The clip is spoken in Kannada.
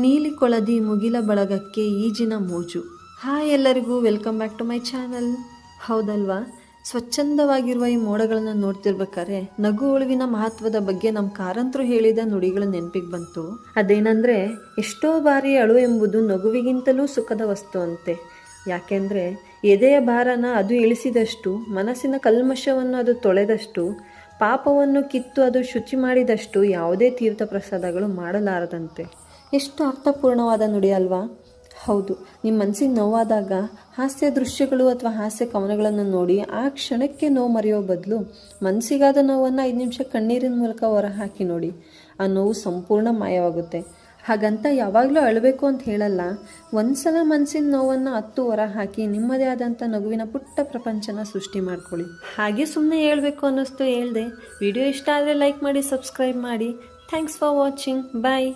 ನೀಲಿ ಕೊಳದಿ ಮುಗಿಲ ಬಳಗಕ್ಕೆ ಈಜಿನ ಮೋಜು. ಹಾಯ್ ಎಲ್ಲರಿಗೂ welcome back to my channel ಹೌದಲ್ವಾ? ಸ್ವಚ್ಛಂದವಾಗಿರುವ ಈ ಮೋಡಗಳನ್ನು ನೋಡ್ತಿರ್ಬೇಕಾದ್ರೆ, ನಗು ಉಳುವಿನ ಮಹತ್ವದ ಬಗ್ಗೆ ನಮ್ಮ ಕಾರಂತರು ಹೇಳಿದ ನುಡಿಗಳು ನೆನಪಿಗೆ ಬಂತು. ಅದೇನಂದ್ರೆ, ಎಷ್ಟೋ ಬಾರಿ ಅಳು ಎಂಬುದು ನಗುವಿಗಿಂತಲೂ ಸುಖದ ವಸ್ತು ಅಂತೆ. ಯಾಕೆಂದರೆ, ಎದೆಯ ಭಾರನ ಅದು ಇಳಿಸಿದಷ್ಟು, ಮನಸ್ಸಿನ ಕಲ್ಮಶವನ್ನು ಅದು ತೊಳೆದಷ್ಟು, ಪಾಪವನ್ನು ಕಿತ್ತು ಅದು ಶುಚಿ ಮಾಡಿದಷ್ಟು ಯಾವುದೇ ತೀರ್ಥ ಪ್ರಸಾದಗಳು ಮಾಡಲಾರದಂತೆ. ಎಷ್ಟು ಅರ್ಥಪೂರ್ಣವಾದ ನುಡಿ ಅಲ್ವಾ? ಹೌದು ನಿಮ್ಮ ಮನಸ್ಸಿಗೆ ನೋವಾದಾಗ ಹಾಸ್ಯ ದೃಶ್ಯಗಳು ಅಥವಾ ಹಾಸ್ಯ ಕವನಗಳನ್ನು ನೋಡಿ ಆ ಕ್ಷಣಕ್ಕೆ ನೋವು ಮರೆಯೋ ಬದಲು ಮನಸ್ಸಿಗಾದ ನೋವನ್ನು ಐದು ನಿಮಿಷ ಕಣ್ಣೀರಿನ ಮೂಲಕ ಹೊರಹಾಕಿ ನೋಡಿ. ಆ ನೋವು ಸಂಪೂರ್ಣ ಮಾಯವಾಗುತ್ತೆ. ಹಾಗಂತ ಯಾವಾಗಲೂ ಅಳಬೇಕು ಅಂತ ಹೇಳಲ್ಲ, ಒಂದ್ಸಲ ಮನಸ್ಸಿನ ನೋವನ್ನು ಹತ್ತು ಹೊರ ಹಾಕಿ ನಿಮ್ಮದೇ ಆದಂಥ ನಗುವಿನ ಪುಟ್ಟ ಪ್ರಪಂಚನ ಸೃಷ್ಟಿ ಮಾಡ್ಕೊಳ್ಳಿ. ಹಾಗೆ ಸುಮ್ಮನೆ ಹೇಳಬೇಕು ಅನ್ನಿಸ್ತು ಹೇಳ್ದೆ. ವಿಡಿಯೋ ಇಷ್ಟ ಆದರೆ ಲೈಕ್ ಮಾಡಿ, ಸಬ್ಸ್ಕ್ರೈಬ್ ಮಾಡಿ. Thanks for watching. ಬಾಯ್.